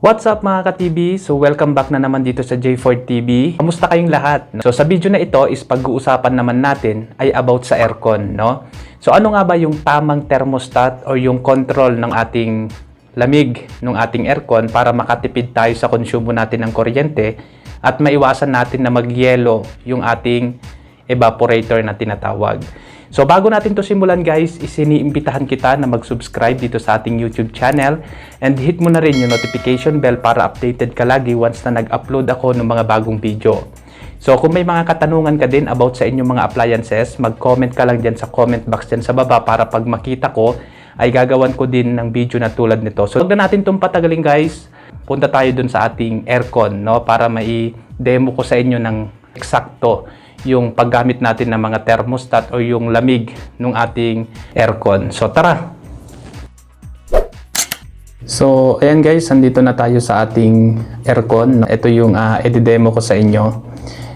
What's up mga ka-TV? So welcome back na naman dito sa J4 TV. Kamusta kayong lahat? So sa video na ito is pag-uusapan naman natin ay about sa aircon, no? So ano nga ba yung tamang thermostat or yung control ng ating lamig ng ating aircon para makatipid tayo sa konsumo natin ng kuryente at maiwasan natin na magyelo yung ating evaporator na tinatawag. So bago natin to simulan guys, isiniimbitahan kita na mag-subscribe dito sa ating YouTube channel and hit mo na rin yung notification bell para updated ka lagi once na nag-upload ako ng mga bagong video. So kung may mga katanungan ka din about sa inyong mga appliances, mag-comment ka lang dyan sa comment box dyan sa baba para pag makita ko ay gagawan ko din ng video na tulad nito. So huwag na natin itong patagalin guys, punta tayo dun sa ating aircon no para mai-demo ko sa inyo ng eksakto yung paggamit natin ng mga thermostat o yung lamig ng ating aircon. So tara! So ayan guys, andito na tayo sa ating aircon. Ito yung uh, edidemo ko sa inyo.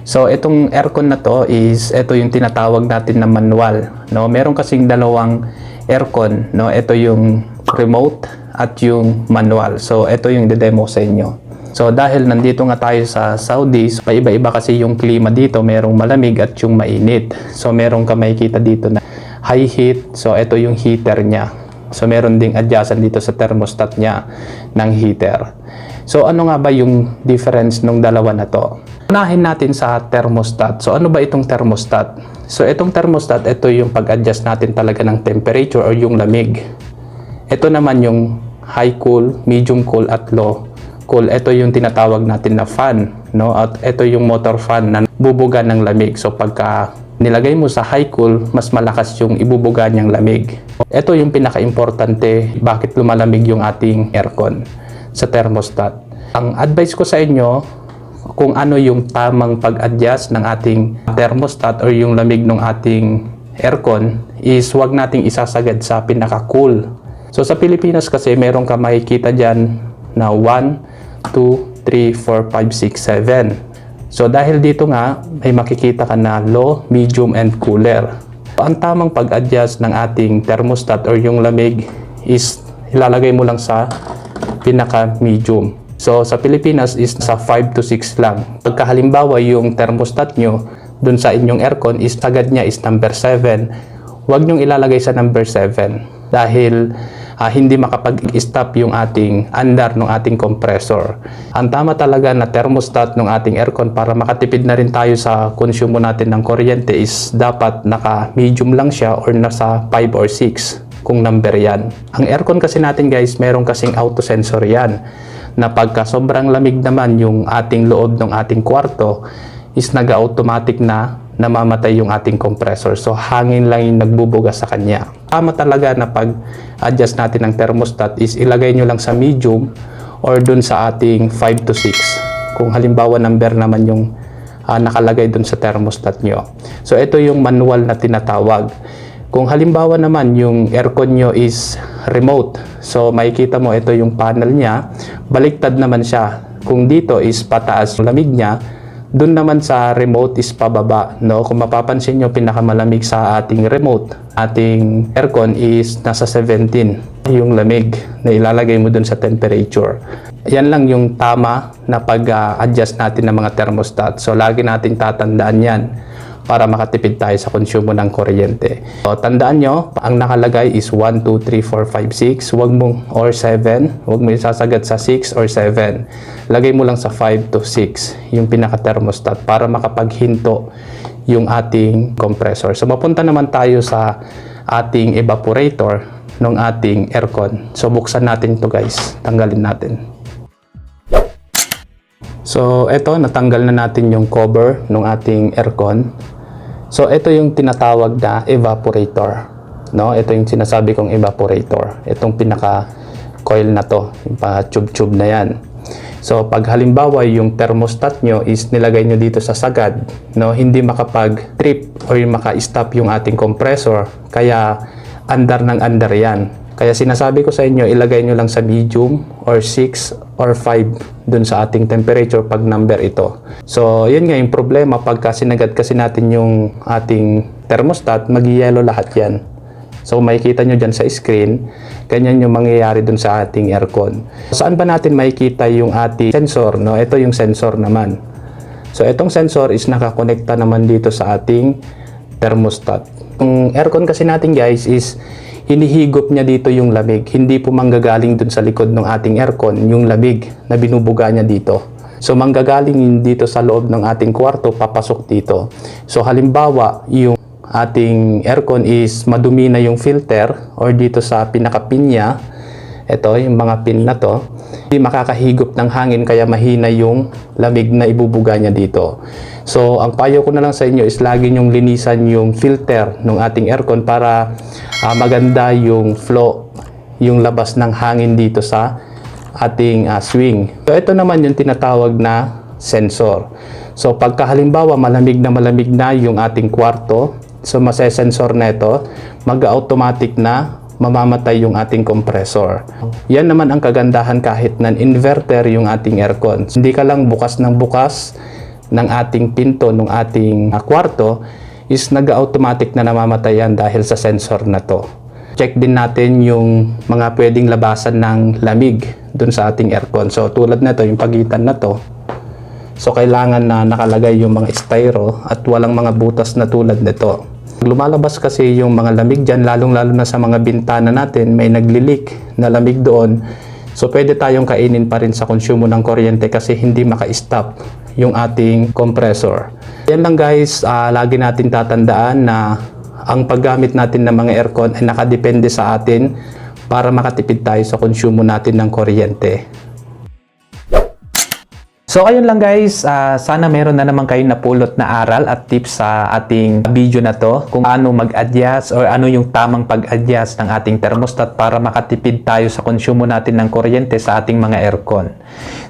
So itong aircon na to is ito yung tinatawag natin na manual, no? Meron kasing dalawang aircon, no? Ito yung remote at yung manual. So ito yung demo sa inyo. So dahil nandito nga tayo sa Saudi, so paiba-iba kasi yung klima dito, merong malamig at yung mainit. So merong ka makikita dito na high heat. So ito yung heater niya. So meron ding adjacent dito sa thermostat niya ng heater. So ano nga ba yung difference ng dalawa na to? Unahin natin sa thermostat. So ano ba itong thermostat? So itong thermostat, ito yung pag-adjust natin talaga ng temperature or yung lamig. Ito naman yung high cool, medium cool at low cool. Ito yung tinatawag natin na fan, no? At ito yung motor fan na bubuga ng lamig. So pagka nilagay mo sa high cool, mas malakas yung ibubuga niyang lamig. Ito yung pinaka-importante bakit lumalamig yung ating aircon sa thermostat. Ang advice ko sa inyo, kung ano yung tamang pag-adjust ng ating thermostat or yung lamig ng ating aircon is wag nating isasagad sa pinaka-cool. So sa Pilipinas kasi meron ka makikita dyan na 1, 2, 3, 4, 5, 6, 7. So dahil dito nga, may makikita ka na low, medium, and cooler. Ang tamang pag-adjust ng ating thermostat or yung lamig is ilalagay mo lang sa pinaka-medium. So sa Pilipinas is sa 5 to 6 lang. Pagka halimbawa yung thermostat nyo dun sa inyong aircon is agad niya is number 7, huwag nyong ilalagay sa number 7 dahil uh, hindi makapag-stop yung ating andar ng ating compressor. Ang tama talaga na thermostat ng ating aircon para makatipid na rin tayo sa konsumo natin ng kuryente is dapat naka-medium lang siya or nasa 5 or 6 kung number yan. Ang aircon kasi natin guys, meron kasing auto sensor yan na pagka sobrang lamig naman yung ating loob ng ating kwarto is nag-automatic na namamatay yung ating compressor. So, hangin lang yung nagbubuga sa kanya. Tama talaga na pag-adjust natin ng thermostat is ilagay nyo lang sa medium or dun sa ating 5 to 6. Kung halimbawa number naman yung uh, nakalagay dun sa thermostat nyo. So, ito yung manual na tinatawag. Kung halimbawa naman yung aircon nyo is remote, so makikita mo ito yung panel niya, baliktad naman siya. Kung dito is pataas yung lamig niya, doon naman sa remote is pababa. No? Kung mapapansin nyo, pinakamalamig sa ating remote, ating aircon is nasa 17 yung lamig na ilalagay mo doon sa temperature. Yan lang yung tama na pag-adjust natin ng mga thermostat. So, lagi nating tatandaan yan para makatipid tayo sa konsumo ng kuryente. So, tandaan nyo, ang nakalagay is 1, 2, 3, 4, 5, 6. Huwag mong, or 7. Huwag mo isasagad sa 6 or 7. Lagay mo lang sa 5 to 6, yung pinaka-thermostat, para makapaghinto yung ating compressor. So, mapunta naman tayo sa ating evaporator ng ating aircon. So, buksan natin to guys. Tanggalin natin. So, eto, natanggal na natin yung cover ng ating aircon. So, ito yung tinatawag na evaporator. No? Ito yung sinasabi kong evaporator. Itong pinaka coil na to, yung pa-tube-tube na yan. So, pag halimbawa yung thermostat nyo is nilagay nyo dito sa sagad, no, hindi makapag-trip or maka-stop yung ating compressor, kaya andar ng andar yan. Kaya sinasabi ko sa inyo, ilagay nyo lang sa medium or 6 or 5 dun sa ating temperature pag number ito. So, yun nga yung problema pagka sinagad kasi natin yung ating thermostat, mag-yellow lahat yan. So makikita nyo dyan sa screen, ganyan yung mangyayari dun sa ating aircon. Saan ba natin makikita yung ating sensor? No? Ito yung sensor naman. So itong sensor is nakakonekta naman dito sa ating thermostat. Yung aircon kasi natin guys is hinihigop niya dito yung lamig. Hindi po manggagaling dun sa likod ng ating aircon yung lamig na binubuga niya dito. So manggagaling dito sa loob ng ating kwarto, papasok dito. So halimbawa, yung ating aircon is madumi na yung filter or dito sa pinakapinya, ito, yung mga pin na to, hindi makakahigop ng hangin kaya mahina yung lamig na ibubuga niya dito. So, ang payo ko na lang sa inyo is lagi nyong linisan yung filter ng ating aircon para ah, maganda yung flow, yung labas ng hangin dito sa ating ah, swing. So, ito naman yung tinatawag na sensor. So, pagka halimbawa malamig na malamig na yung ating kwarto, so masesensor na ito, mag-automatic na mamamatay yung ating compressor. Yan naman ang kagandahan kahit nan inverter yung ating aircon. Hindi ka lang bukas ng bukas ng ating pinto ng ating ah, kwarto is nag-automatic na namamatay yan dahil sa sensor na to. Check din natin yung mga pwedeng labasan ng lamig dun sa ating aircon. So tulad na to, yung pagitan na to, So kailangan na nakalagay yung mga styro at walang mga butas na tulad nito. Lumalabas kasi yung mga lamig dyan, lalong-lalo na sa mga bintana natin, may naglilik na lamig doon. So pwede tayong kainin pa rin sa konsumo ng kuryente kasi hindi maka-stop yung ating compressor. Yan lang guys, ah, lagi natin tatandaan na ang paggamit natin ng mga aircon ay nakadepende sa atin para makatipid tayo sa konsumo natin ng kuryente. So ayun lang guys, Ah, sana meron na naman kayong napulot na aral at tips sa ating video na to kung ano mag-adjust or ano yung tamang pag-adjust ng ating thermostat para makatipid tayo sa konsumo natin ng kuryente sa ating mga aircon.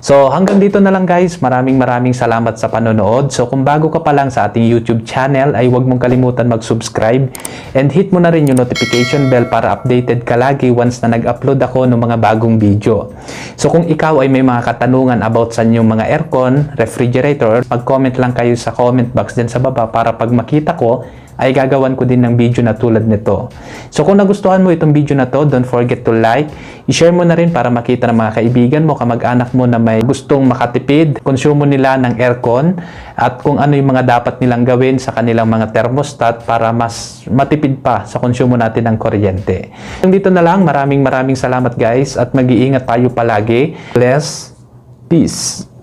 So hanggang dito na lang guys, maraming maraming salamat sa panonood. So kung bago ka pa lang sa ating YouTube channel ay huwag mong kalimutan mag-subscribe and hit mo na rin yung notification bell para updated ka lagi once na nag-upload ako ng mga bagong video. So kung ikaw ay may mga katanungan about sa inyong mga aircon, refrigerator, mag-comment lang kayo sa comment box din sa baba para pag makita ko, ay gagawan ko din ng video na tulad nito. So kung nagustuhan mo itong video na to, don't forget to like, i-share mo na rin para makita ng mga kaibigan mo, kamag-anak mo na may gustong makatipid, konsumo nila ng aircon, at kung ano yung mga dapat nilang gawin sa kanilang mga thermostat para mas matipid pa sa konsumo natin ng kuryente. Dito na lang, maraming maraming salamat guys at mag-iingat tayo palagi. Bless, peace.